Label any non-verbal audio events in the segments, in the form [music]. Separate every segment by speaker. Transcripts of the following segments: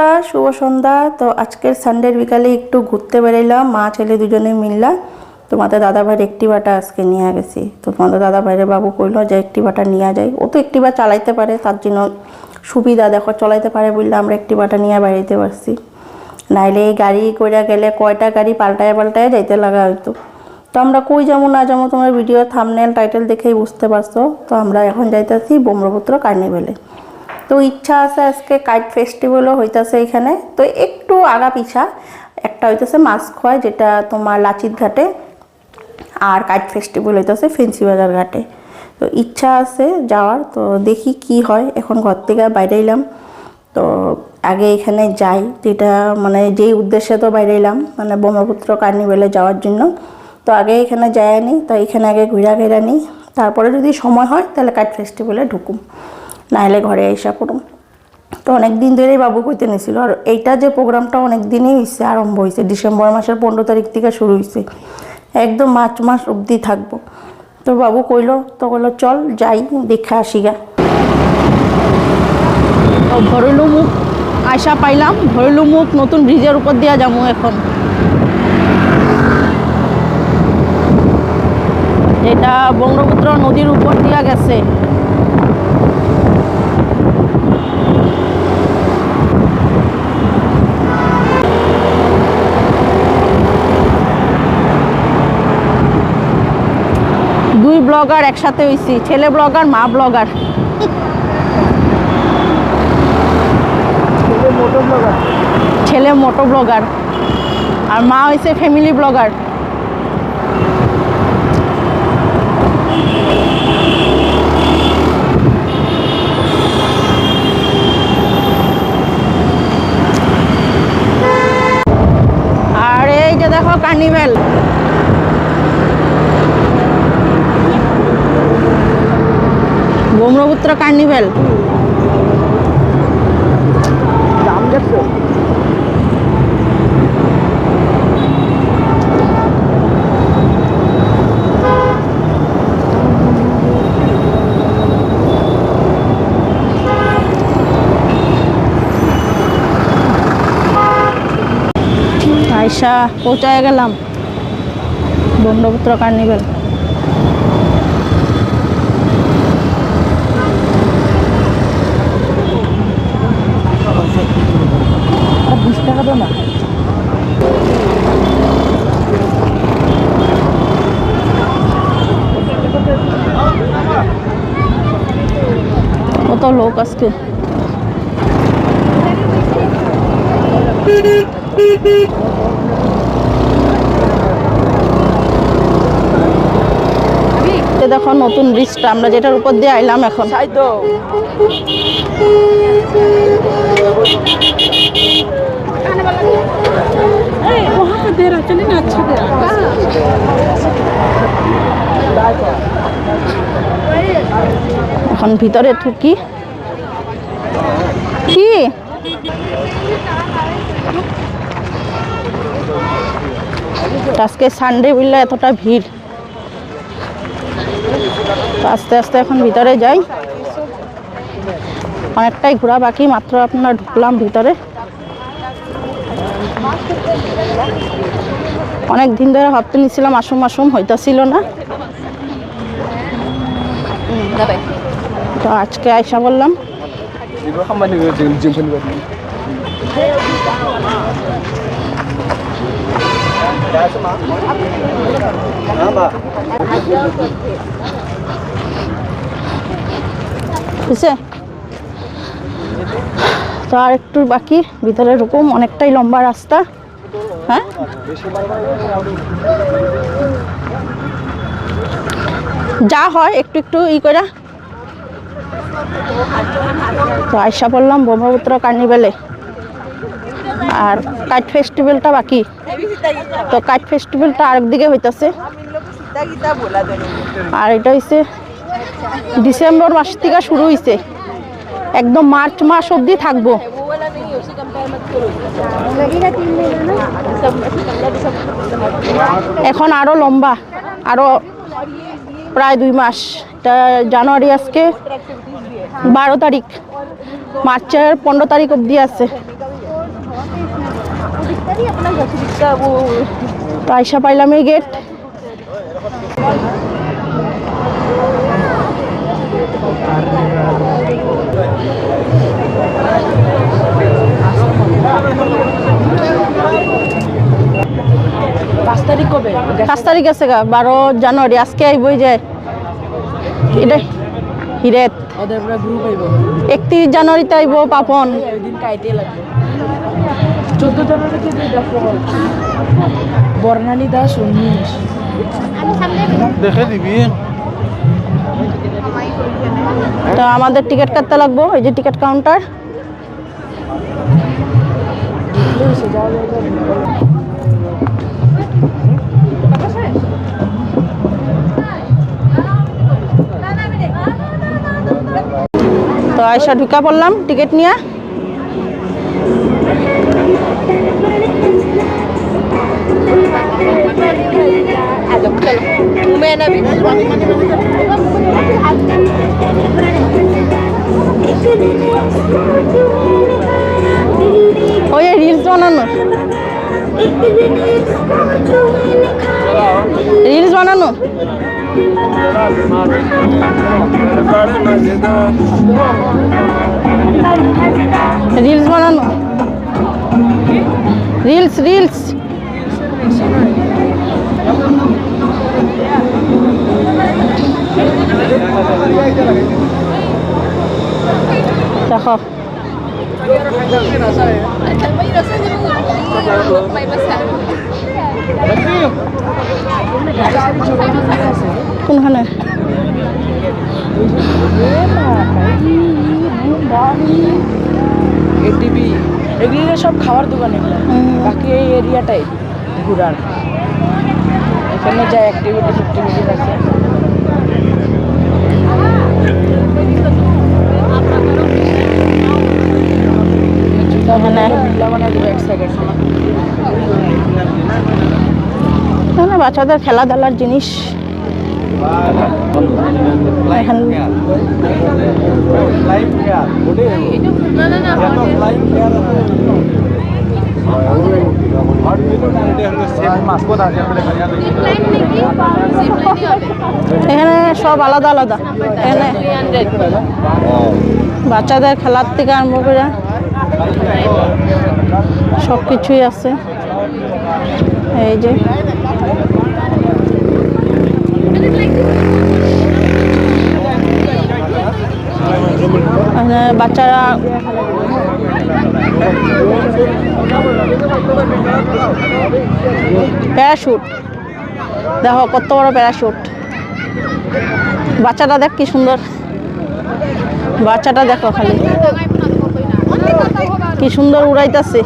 Speaker 1: বন্ধুরা শুভ সন্ধ্যা তো আজকের সানডের বিকালে একটু ঘুরতে বেরোলাম মা, ছেলে দুজনে মিললাম তোমাদের দাদা ভাইয়ের একটিভাটা আজকে নিয়ে গেছি। তো তোমাদের দাদা ভাইয়ের বাবু কইলো যে একটিভাটা নিয়ে যায় ও তো একটিভা চালাইতে পারে, তার জন্য সুবিধা দেখো, চালাইতে পারে বললে আমরা একটিভাটা নিয়ে বেড়াইতে পারছি। নাইলে এই গাড়ি করে গেলে কয়টা গাড়ি পাল্টায় পাল্টায় যাইতে লাগা হইতো। তো আমরা কই যাব না যাব তোমার ভিডিও থামনেল টাইটেল দেখেই বুঝতে পারছ। তো আমরা এখন যাইতেছি ব্রহ্মপুত্র কার্নিভেলে তো ইচ্ছা আছে আজকে কাইট ফেস্টিভ্যালও হইতাছে এখানে। তো একটু আগা পিছা, একটা হইতেছে মাছ খোয়া যেটা তোমার লাচিত ঘাটে, আর কাইট ফেস্টিভ্যাল হইতেছে ফেন্সি বাজার ঘাটে। তো ইচ্ছা আছে যাওয়ার, তো দেখি কি হয়। এখন ঘর থেকে বাইরে এলাম, তো আগে এখানে যাই, যেটা মানে যেই উদ্দেশ্যে তো বাইরে এলাম মানে ব্রহ্মপুত্র কার্নিভেলে যাওয়ার জন্য। তো আগে এখানে যায়নি তো এখানে আগে ঘুরা ঘেরা নিই। তারপরে যদি সময় হয়, তাহলে কাঠ ফেস্টিভ্যালে ঢুকুম। নাহলে ঘরে আইসা পড়ুম। তো অনেক দিন ধরেই বাবু কইতে নিয়েছিল আর এইটা যে প্রোগ্রামটা অনেক দিনই হয়েছে আরম্ভ হয়েছে ডিসেম্বর মাসের পনেরো তারিখ থেকে শুরু হয়েছে একদম মার্চ মাস অবধি থাকব। তো বাবু কইলো, তো কইলো, চল যাই, দেখা আসি গা।
Speaker 2: তো ভরলু মুখ আশা পাইলাম, ভরলু মুখ, নতুন ব্রিজের উপর দিয়া যাব এখন। এটা ব্রহ্মপুত্র নদীর উপর দিয়া গেছে। ব্লগার একসাথে হইছি ছেলে ব্লগার মা ব্লগার। ছেলে মোটো ব্লগার? আর মা হয়েছে ফ্যামিলি ব্লগার। আর এই যে দেখো কার্নিভেল ব্রহ্মপুত্র কার্নিভেল।
Speaker 3: দাম
Speaker 2: আয়সা পৌঁছায় গেলাম? ব্রহ্মপুত্র কার্নিভেল
Speaker 3: বিশ টাকা দাও না
Speaker 2: লোক আজকে। দেখো নতুন ব্রিজটা আমরা যেটার উপর দিয়ে আইলাম এখন।
Speaker 3: তাই তো
Speaker 2: এখন ভিতরে ঢুকি। কি? আজকে সানডে বললে এতটা ভিড়। আস্তে আস্তে এখন ভিতরে যাই। অনেকটাই ঘোরা বাকি মাত্র আপনার ঢুকলাম ভিতরে। অনেক দিন ধরে ভাবতে নিছিলাম আসুম আসুম হইতাছিল না। তো আজকে আয়সা বললাম বুঝছে আর একটু বাকি, ভিতরে রকম অনেকটাই লম্বা রাস্তা। হ্যাঁ? যা হয়, একটু একটু ই করা তো আয়সা বললাম, ব্রহ্মপুত্র কার্নিভেলে। আর কাইট ফেস্টিভ্যালটা বাকি। তো কাইট ফেস্টিভ্যালটা আরেকদিকে হইতাছে। আর এটা হইছে ডিসেম্বর মাস থেকে শুরু হইছে। একদম মার্চ মাস অবধি থাকব। এখন আরও লম্বা, আরও প্রায় দুই মাস। জানুয়ারি আজকে। বারো তারিখ। মার্চের পনেরো তারিখ অবধি আছে। আইসা পাইলাম এই গেট
Speaker 3: পাঁচ তারিখ কবে?
Speaker 2: পাঁচ তারিখ আছে গা বারো জানুয়ারি। আজকে আইবই যায় এটা হিরেত।
Speaker 3: ওদের পুরো গ্রুপ আইব।
Speaker 2: একত্রিশ জানুয়ারিতে আইব পাপন।
Speaker 3: ওই দিন কাইতে লাগবে। চোদ্দ জানুয়ারিতে যে দেখো বর্ণালী দাস উনিশ
Speaker 4: দেখে দিবি।
Speaker 2: তো আমাদের টিকিট কাটতে লাগবো এই যে টিকিট কাউন্টার আয়সা ঢুকা পড়লাম টিকিট নিয়ে। ওই রিলস বানানো। রিলস বানানো। রিলস বানানো রিলস রিলস দেখো কোনখানে?
Speaker 3: এগুলি সব খাওয়ার দোকান এগুলো। বাকি এই এরিয়াটাই ঘুরার। এখানে যা অ্যাক্টিভিটি ফ্যাক্টিভিটি আছে।
Speaker 2: এখানে বাচ্চাদের খেলাধুলার জিনিস। এখানে সব আলাদা আলাদা। এখানে বাচ্চাদের খেলার থেকে আরম্ভ করে সব কিছুই আছে। এই যে। বাচ্চারা প্যারাশুট। দেখো, কত বড় প্যারাশুট। বাচ্চাটা দেখ কি সুন্দর। বাচ্চাটা দেখো খালি। কি সুন্দর উড়াইতেছে।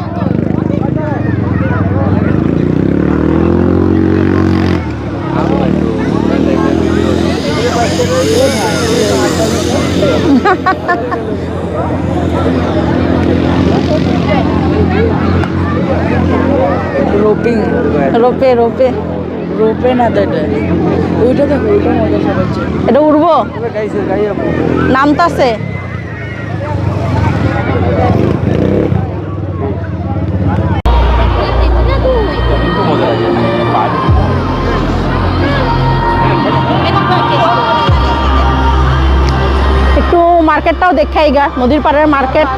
Speaker 3: রোপিং
Speaker 2: রোপে রোপে।
Speaker 3: রোপে না তো এটা। ওইটা দেখো ওইটা মজা
Speaker 2: এটা উড়বো? নামতাছে? মার্কেটটাও দেখাইগা নদীর পাড়ের মার্কেট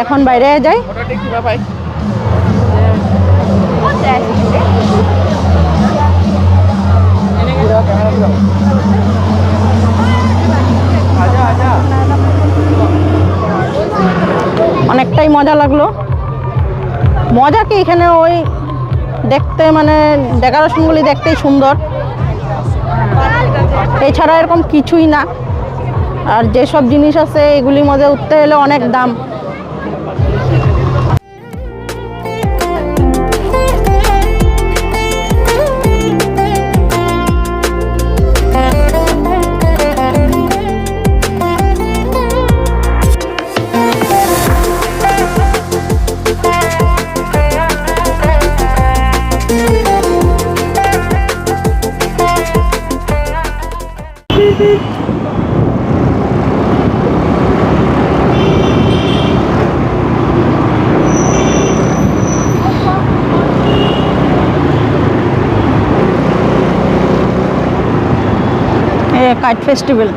Speaker 2: এখন বাইরে যাই। অনেকটাই মজা লাগল। মজা কি এখানে ওই দেখতে মানে ডেকোরেশনগুলি দেখতেই সুন্দর। এছাড়া এরকম কিছুই না। আর যেসব জিনিস আছে এগুলির মধ্যে উঠতে হলে অনেক দাম। কাইট ফেস্টিভ্যাল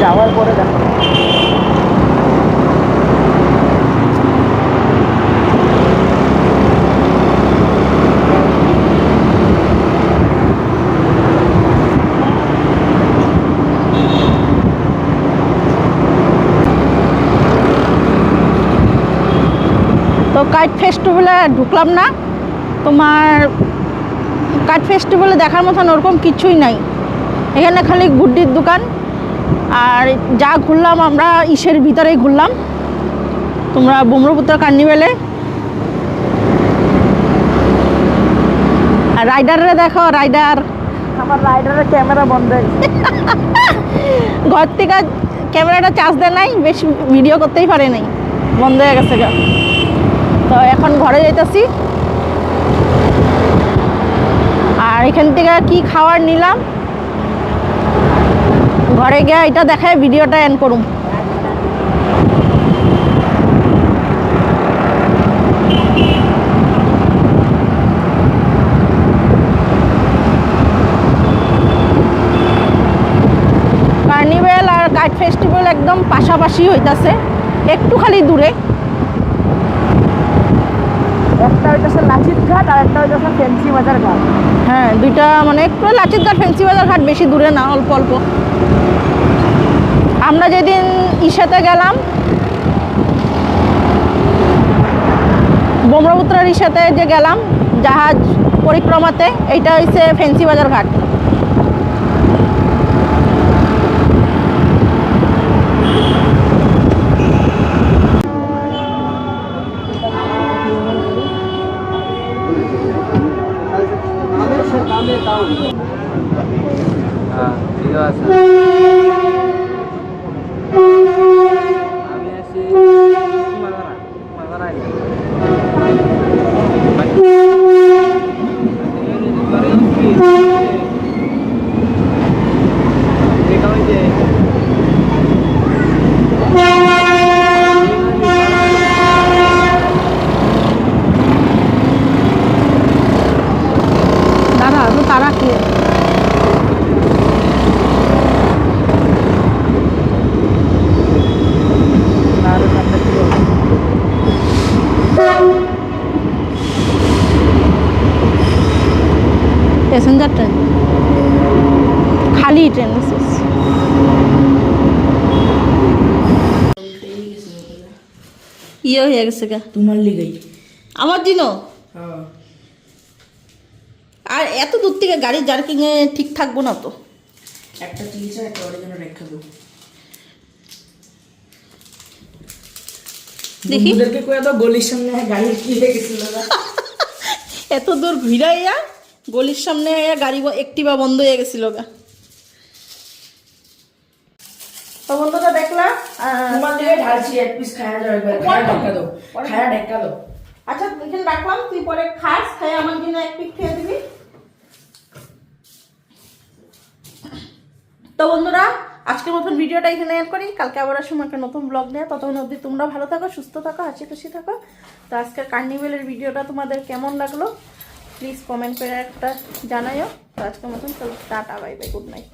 Speaker 3: যাওয়ার পরে দেখো
Speaker 2: তো কাইট ফেস্টিভ্যালে ঢুকলাম না। তোমার কাইট ফেস্টিভ্যালে দেখার মতন ওরকম কিছুই নাই। এখানে খালি গুড্ডির দোকান। আর যা ঘুরলাম আমরা ইসের ভিতরেই ঘুরলাম। তোমরা ব্রহ্মপুত্র কার্নিভেলে। আর রাইডাররে দেখো রাইডার।
Speaker 3: আমার রাইডারের ক্যামেরা বন্ধ [laughs]
Speaker 2: ঘর থেকে ক্যামেরাটা চার্জ দেয় নাই বেশি ভিডিও করতেই পারে নাই। বন্ধ হয়ে গেছে গা। তো এখন ঘরে যাইতেছি। আর এখান থেকে কি খাবার নিলাম? ঘরে গিয়ে এটা দেখায় ভিডিওটা এন্ড করুম। কার্নিভেল আর কাইট ফেস্টিভ্যাল একদম পাশাপাশি হইতাছে, একটু খালি দূরে।
Speaker 3: একটা হইতেছে লাচিত ঘাট আর একটা হইতেছে ফ্যান্সি বাজার ঘাট।
Speaker 2: হ্যাঁ দুইটা মানে একটু লাচিত ঘাট, ফেন্সি বাজার ঘাট বেশি দূরে না, অল্প অল্প। আমরা যেদিন ইসাতে গেলাম, ব্রহ্মপুত্রের ইসাতে যে গেলাম, জাহাজ পরিক্রমাতে, এইটা হচ্ছে ফেন্সি বাজার ঘাট।
Speaker 5: আমি আছি মাদারা মাদারা
Speaker 2: দাদা তো তারা কি প্যাসেঞ্জার ট্রেন খালি ট্রেন ইয়ে হয়ে গেছে গা।
Speaker 3: তোমার লিগেই।
Speaker 2: আমার দিনও?
Speaker 3: হ্যাঁ।
Speaker 2: আর এত দূর থেকে গাড়ি জার্কিংয়ে ঠিক থাকব না তো।
Speaker 3: একটা চিকিৎসা একটা জন্য রেখা দেবো
Speaker 2: দেখি।
Speaker 3: ওদেরকে কয়ে দাও গলির সামনে গাড়ি কি হয়ে গেছিল [laughs]
Speaker 2: এত দূর ঘুরাইয়া গলির সামনে গাড়ি একটি বা বন্ধ হয়ে গেছিল গা। আচ্ছা, তো বন্ধুরা আজকের মতন ভিডিওটা এখানে এড করি। কালকে আবার আসুন একটা নতুন ব্লগ নিয়ে। ততক্ষণ অবধি তোমরা ভালো থাকো সুস্থ থাকো হাসি খুশি থাকো। তো আজকের কার্নিভেলের ভিডিওটা তোমাদের কেমন লাগল? প্লিজ কমেন্ট করে একটা জানাইও। তো আজকের মতন চলো tata bye bye good night